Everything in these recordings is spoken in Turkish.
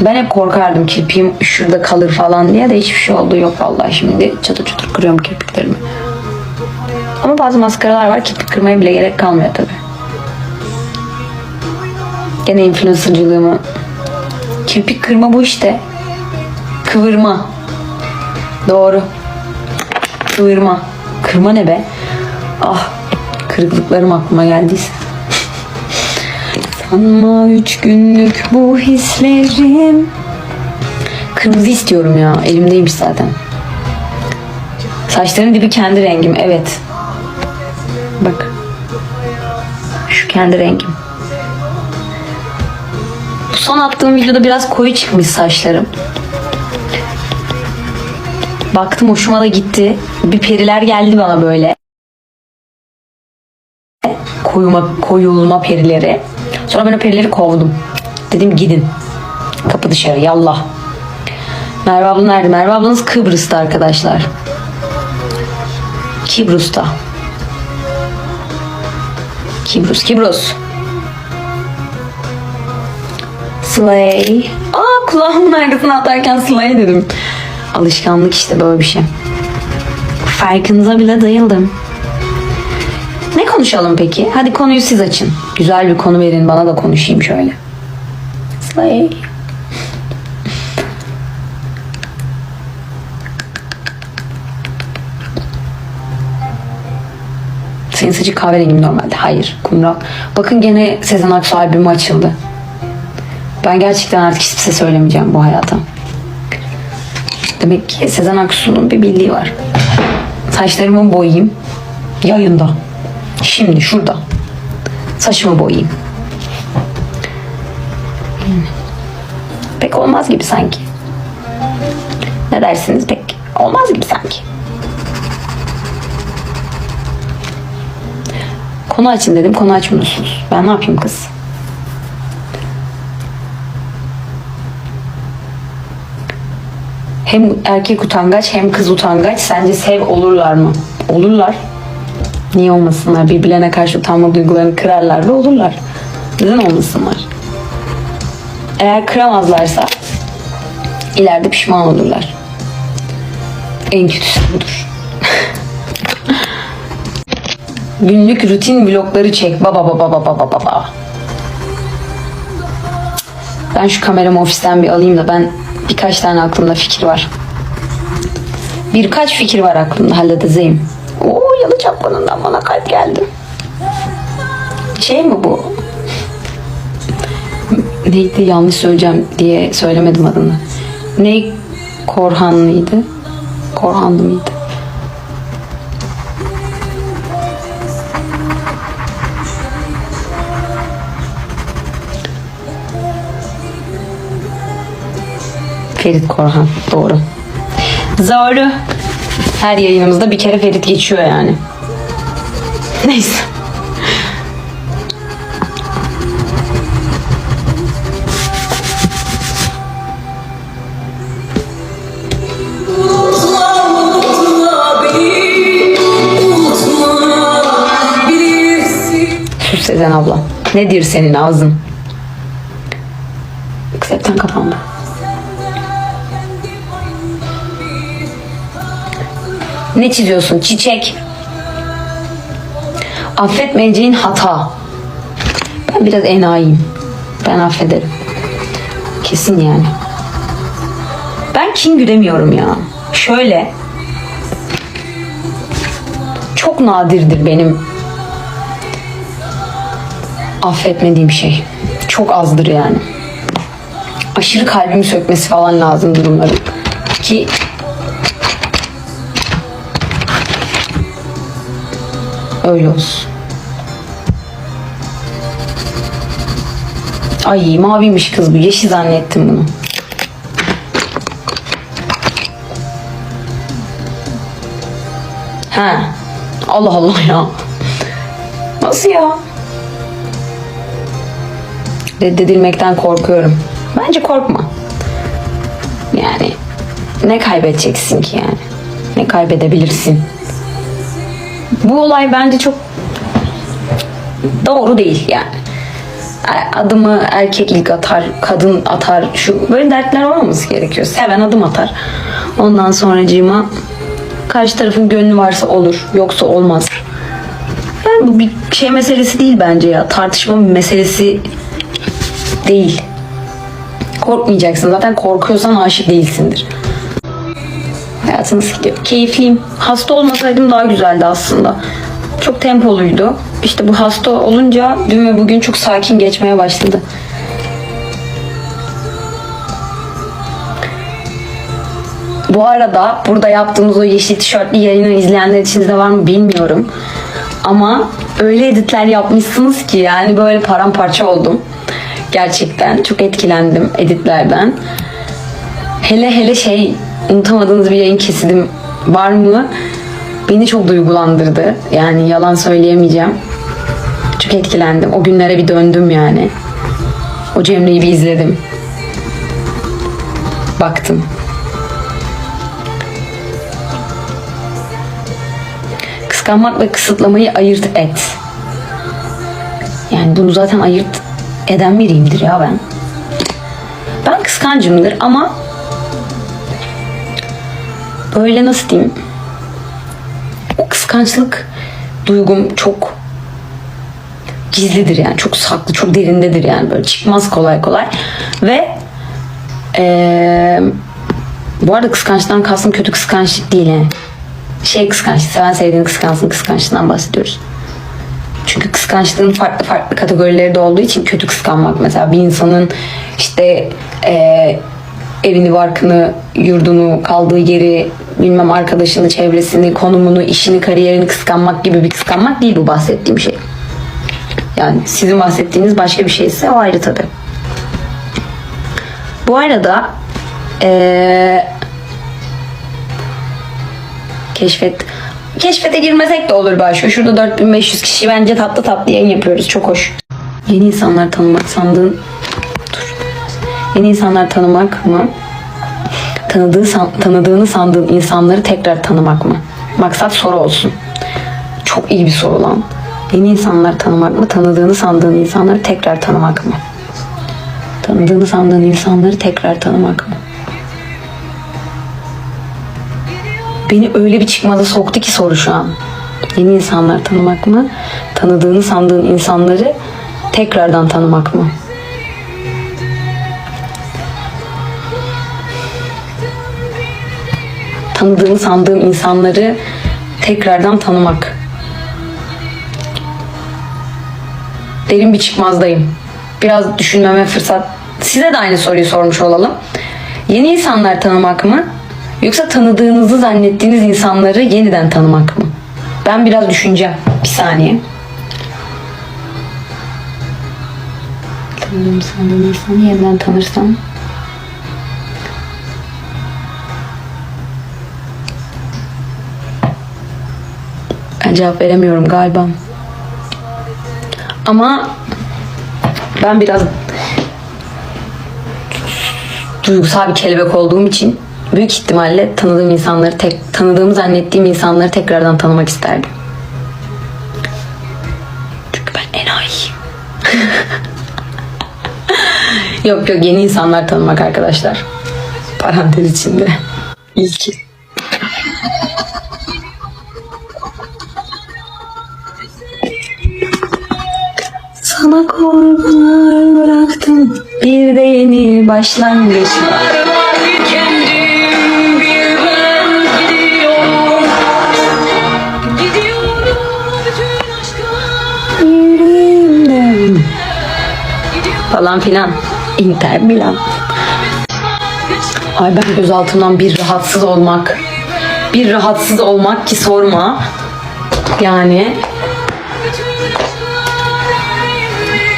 Ben hep korkardım kirpiğim şurada kalır falan diye de hiçbir şey oldu yok vallahi şimdi çatır çatır kırıyorum kirpiklerimi. Ama bazı maskaralar var kirpik kırmaya bile gerek kalmıyor tabi. Gene influencercılığımı. Kirpik kırma bu işte. Kıvırma. Doğru. Kıvırma. Kırma ne be? Ah kırıklıklarım aklıma geldiyse. Sanma üç günlük bu hislerim. Kırmızı istiyorum ya. Elimdeymiş zaten. Saçların dibi kendi rengim. Evet. Bak. Şu kendi rengim. Bu son attığım videoda biraz koyu çıkmış saçlarım. Baktım hoşuma da gitti. Bir periler geldi bana böyle. Koyuma, koyulma perileri. Sonra ben o perileri kovdum. Dedim gidin. Kapı dışarı yallah. Merve abla nerede? Merve ablanız Kıbrıs'ta arkadaşlar. Kibrus'ta. Kibrus, Kibrus. Slay. Aa kulağımın arkasına atarken Slay dedim. Alışkanlık işte böyle bir şey. Farkınıza bile dayıldım. Konuşalım peki? Hadi konuyu siz açın. Güzel bir konu verin bana da konuşayım şöyle. Slay. Senin saçı kahverengi mi normalde? Hayır. Kumral. Bakın gene Sezen Aksu albümü açıldı. Ben gerçekten artık hiçbir şey söylemeyeceğim bu hayata. Demek ki Sezen Aksu'nun bir bildiği var. Saçlarımı boyayayım. Yayında. Şimdi şurada. Saçımı boyayayım. Pek olmaz gibi sanki. Ne dersiniz pek? Olmaz gibi sanki. Konu açın dedim. Konu açmıyorsunuz. Ben ne yapayım kız? Hem erkek utangaç hem kız utangaç. Sence sev olurlar mı? Olurlar. Niye olmasınlar? Birbirlerine karşı utanma duygularını kırarlar ve olurlar. Neden olmasınlar? Eğer kıramazlarsa ileride pişman olurlar. En kötüsü budur. Günlük rutin vlogları çek. Baba baba baba baba baba. Ben şu kameramı ofisten bir alayım da ben birkaç tane aklımda fikir var. Birkaç fikir var aklımda halledeceğim. Oo yalı çapmanından bana kalp geldi. Şey mi bu? Neydi yanlış söyleyeceğim diye söylemedim adını. Ne Korhanlıydı? Korhanlı mıydı? Ferit Korhan. Doğru. Doğru. Her yayınımızda bir kere Ferit geçiyor yani. Neyse. Sus Sezen abla. Nedir senin ağzın? Kız hepten kapandı. Ne çiziyorsun? Çiçek. Affetmeyeceğin hata. Ben biraz enayiyim. Ben affederim. Kesin yani. Ben kin gülemiyorum ya. Şöyle. Çok nadirdir benim affetmediğim şey. Çok azdır yani. Aşırı kalbimi sökmesi falan lazım durumların. Ki öyle olsun. Ay maviymiş kız bu. Yeşil zannettim bunu. Ha. Allah Allah ya. Nasıl ya? Reddedilmekten korkuyorum. Bence korkma. Yani ne kaybedeceksin ki yani? Ne kaybedebilirsin? Bu olay bence çok doğru değil yani. E, Adımı erkek ilk atar, kadın atar. Şu böyle dertler olmaması gerekiyor. Seven adım atar. Ondan sonracığıma karşı tarafın gönlü varsa olur, yoksa olmaz. Yani bu bir şey meselesi değil bence ya. Tartışma meselesi değil. Korkmayacaksın. Zaten korkuyorsan aşık değilsindir. Gidiyor? Keyifliyim. Hasta olmasaydım daha güzeldi aslında. Çok tempoluydu. İşte bu hasta olunca dün ve bugün çok sakin geçmeye başladı. Bu arada burada yaptığımız o yeşil tişörtlü yayını izleyenler içinizde var mı bilmiyorum. Ama öyle editler yapmışsınız ki yani böyle paramparça oldum. Gerçekten çok etkilendim editlerden. Hele hele şey unutamadığınız bir yayın kesidim var mı? Beni çok duygulandırdı. Yani yalan söyleyemeyeceğim. Çok etkilendim. O günlere bir döndüm yani. O Cemre'yi bir izledim. Baktım. Kıskanmak ve kısıtlamayı ayırt et. Yani bunu zaten ayırt eden biriyimdir ya ben. Ben kıskancımdır ama böyle nasıl diyeyim? O kıskançlık duygum çok gizlidir yani çok saklı çok derindedir yani böyle çıkmaz kolay kolay. Ve eee, bu arada kıskançlıktan kastım kötü kıskançlık değil yani. Şey kıskançlık seven sevdiğini kıskansın kıskançlığından bahsediyoruz. Çünkü kıskançlığın farklı farklı kategorileri de olduğu için kötü kıskanmak mesela bir insanın işte eee, evini, barkını, yurdunu, kaldığı yeri, bilmem arkadaşını, çevresini, konumunu, işini, kariyerini kıskanmak gibi bir kıskanmak değil bu bahsettiğim şey. Yani sizin bahsettiğiniz başka bir şeyse o ayrı tabii. Bu arada eee keşfet keşfete girmesek de olur başka. Şurada 4500 kişi bence tatlı tatlı yayın yapıyoruz. Çok hoş. Yeni insanlar tanımak sandığın. Yeni insanlar tanımak mı? Tanıdığı tanıdığını sandığın insanları tekrar tanımak mı? Maksat soru olsun. Çok iyi bir soru lan. Yeni insanlar tanımak mı? Tanıdığını sandığın insanları tekrar tanımak mı? Tanıdığını sandığın insanları tekrar tanımak mı? Beni öyle bir çıkmaza soktu ki soru şu an. Yeni insanlar tanımak mı? Tanıdığını sandığın insanları tekrardan tanımak mı? Tanıdığını sandığım insanları tekrardan tanımak. Derin bir çıkmazdayım. Biraz düşünmeme fırsat. Size de aynı soruyu sormuş olalım. Yeni insanlar tanımak mı? Yoksa tanıdığınızı zannettiğiniz insanları yeniden tanımak mı? Ben biraz düşüneceğim. Bir saniye. Tanıdığım sandığım insanı yeniden tanırsam. Ben cevap veremiyorum galiba. Ama ben biraz duygusal bir kelebek olduğum için büyük ihtimalle tanıdığım insanları tek tanıdığımı zannettiğim insanları tekrardan tanımak isterdim. Çünkü ben enayiyim. yok yok yeni insanlar tanımak arkadaşlar. Parantez içinde. İlki. Sana korkular bıraktım bir de yeni başlangıç var. Falan filan. Inter Milan. Ay ben gözaltımdan bir rahatsız olmak. Bir rahatsız olmak ki sorma. Yani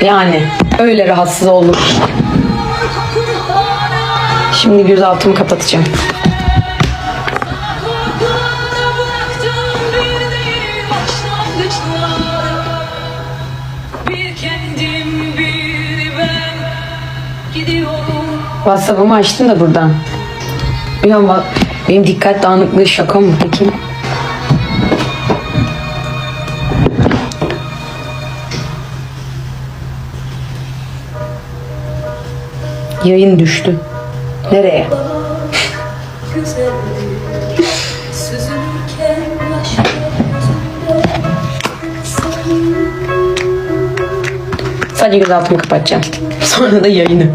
yani öyle rahatsız oldum. Şimdi gözaltımı kapatacağım. WhatsApp'ımı açtım da buradan. Bak benim dikkat dağınıklığı şaka mı peki? Yayın düştü. Nereye? Sadece göz altımı kapatacağım. Sonra da yayını.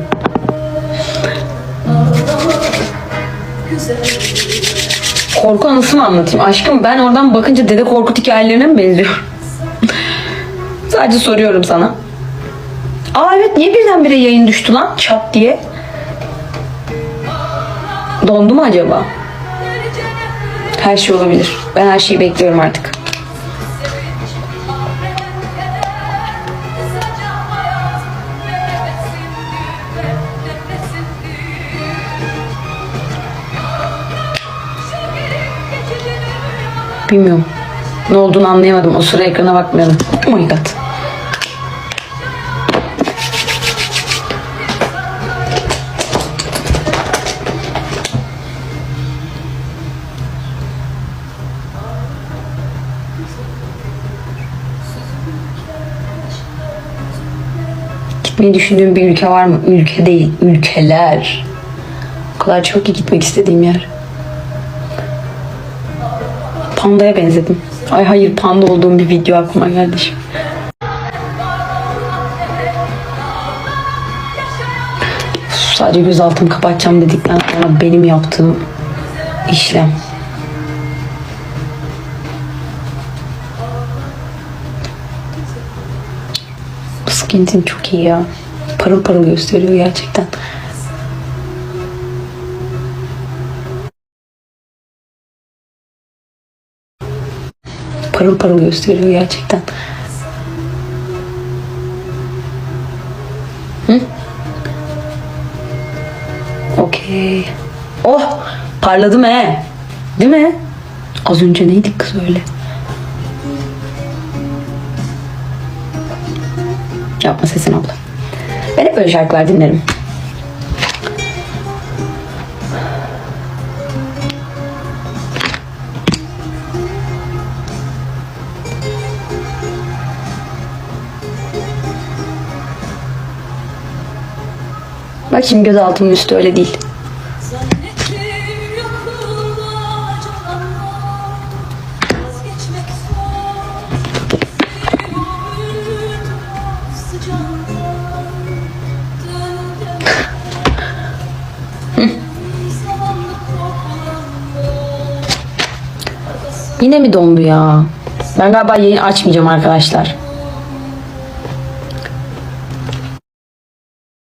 Korku anısı mı anlatayım? Aşkım ben oradan bakınca Dede Korkut hikayelerine mi benziyorum? Sadece soruyorum sana. Niye birdenbire yayın düştü lan çat diye? Dondu mu acaba? Her şey olabilir. Ben her şeyi bekliyorum artık. Bilmiyorum. Ne olduğunu anlayamadım. O sıra ekrana bakmıyordum. Oh my god. Gitmeyi düşündüğüm bir ülke var mı? Ülke değil, ülkeler. O kadar çok ki gitmek istediğim yer. Pandaya benzedim. Ay hayır panda olduğum bir video aklıma geldi şimdi. Sadece göz altımı kapatacağım dedikten sonra benim yaptığım işlem. Skin tint çok iyi ya. Parıl parıl gösteriyor gerçekten. Parıl parıl gösteriyor gerçekten. Hı? Okey. Oh! Parladım he. Değil mi? Az önce neydik kız öyle? Yapma sesin abla. Ben hep böyle şarkılar dinlerim. Bak şimdi göz altımın üstü öyle değil. Yine mi dondu ya? Ben galiba yayın açmayacağım arkadaşlar.